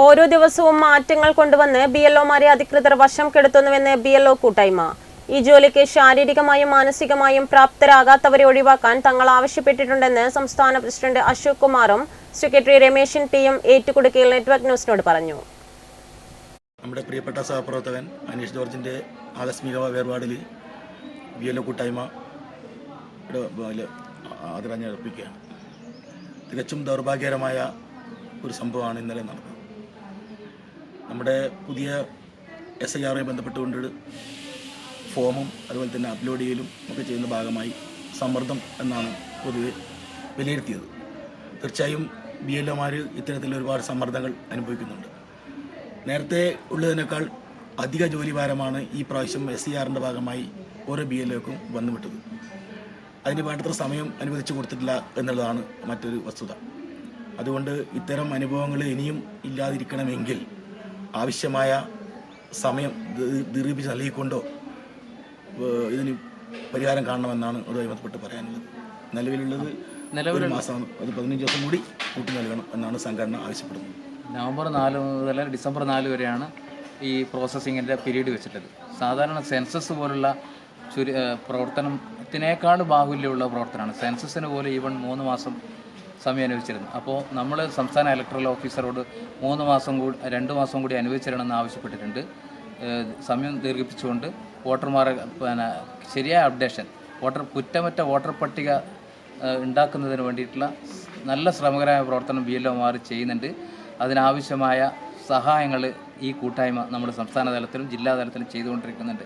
ഓരോ ദിവസവും മാറ്റങ്ങൾ കൊണ്ടുവന്ന് ബി എൽ ഒമാരെ അധികൃതർ വശം കെടുത്തുന്നുവെന്ന് ബി എൽ ഒ കൂട്ടായ്മ. ഈ ജോലിക്ക് ശാരീരികമായും മാനസികമായും പ്രാപ്തരാകാത്തവരെ ഒഴിവാക്കാൻ തങ്ങൾ ആവശ്യപ്പെട്ടിട്ടുണ്ടെന്ന് സംസ്ഥാന പ്രസിഡന്റ് അശോക് കുമാറും സെക്രട്ടറി രമേശൻ പിയും ഏറ്റുകൊടുക്കയിൽ നെറ്റ്വർക്ക് ന്യൂസിനോട് പറഞ്ഞു. നമ്മുടെ പ്രിയപ്പെട്ട സഹപ്രവർത്തകൻ അനീഷ് ജോർജിന്റെ ആകസ്മിക വേർപാടിൽ ബി എൽ ഒ കൂട്ടായ്മ ആദരാഞ്ജലി അർപ്പിക്കുകയാണ്. തികച്ചും ദൗർഭാഗ്യകരമായ ഒരു സംഭവമാണ് ഇന്നലെ നടന്നത്. നമ്മുടെ പുതിയ എസ് ഐ ആറുമായി ബന്ധപ്പെട്ടുകൊണ്ട് ഫോമും അതുപോലെ തന്നെ അപ്ലോഡ് ചെയ്യലും ഒക്കെ ചെയ്യുന്ന ഭാഗമായി സമ്മർദ്ദം എന്നാണ് പൊതുവെ വിലയിരുത്തിയത്. തീർച്ചയായും ബി എൽ ഒമാർ ഇത്തരത്തിൽ ഒരുപാട് സമ്മർദ്ദങ്ങൾ അനുഭവിക്കുന്നുണ്ട്. നേരത്തെ ഉള്ളതിനേക്കാൾ അധിക ജോലിഭാരമാണ് ഈ പ്രാവശ്യം എസ് സി ആറിന്റെ ഭാഗമായി ഓരോ ബി എൽ ഒക്കും വന്നുവിട്ടത്. അതിന് വേണ്ടത്ര സമയം അനുവദിച്ചു കൊടുത്തിട്ടില്ല എന്നുള്ളതാണ് മറ്റൊരു വസ്തുത. അതുകൊണ്ട് ഇത്തരം അനുഭവങ്ങൾ ഇനിയും ഇല്ലാതിരിക്കണമെങ്കിൽ ആവശ്യമായ സമയം ദീർഘിപ്പിച്ച് നൽകിക്കൊണ്ടോ ഇതിന് പരിഹാരം കാണണമെന്നാണ് അതുമായി ബന്ധപ്പെട്ട് പറയാനുള്ളത്. നിലവിലുള്ളത് ഒരു മാസമാണ്. അത് പതിനഞ്ച് ദിവസം കൂടി കൂട്ടി നൽകണം എന്നാണ് സംഘടന ആവശ്യപ്പെടുന്നത്. നവംബർ നാല് മുതൽ ഡിസംബർ നാല് വരെയാണ് ഈ പ്രോസസ്സിങ്ങിന്റെ പീരീഡ് വെച്ചിട്ടത് സാധാരണ സെൻസസ് പോലുള്ള ചുരു പ്രവർത്തനത്തിനേക്കാൾ ബാഹുല്യമുള്ള പ്രവർത്തനമാണ്. സെൻസസിന് പോലെ ഈവൺ മൂന്ന് മാസം സമയം അനുവദിച്ചിരുന്നു. അപ്പോൾ നമ്മൾ സംസ്ഥാന ഇലക്ട്രൽ ഓഫീസറോട് മൂന്ന് മാസം കൂടി രണ്ട് മാസം കൂടി അനുവദിച്ചിരണമെന്ന് ആവശ്യപ്പെട്ടിട്ടുണ്ട്. സമയം ദീർഘിപ്പിച്ചുകൊണ്ട് വോട്ടർമാരെ പിന്നെ ശരിയായ അപ്ഡേഷൻ വോട്ടർ കുറ്റമറ്റ വോട്ടർ പട്ടിക ഉണ്ടാക്കുന്നതിന് വേണ്ടിയിട്ടുള്ള നല്ല ശ്രമകരമായ പ്രവർത്തനം ബി എൽ ഒമാർ ചെയ്യുന്നുണ്ട്. അതിനാവശ്യമായ സഹായങ്ങൾ ഈ കൂട്ടായ്മ നമ്മുടെ സംസ്ഥാന തലത്തിലും ജില്ലാ തലത്തിലും ചെയ്തുകൊണ്ടിരിക്കുന്നുണ്ട്.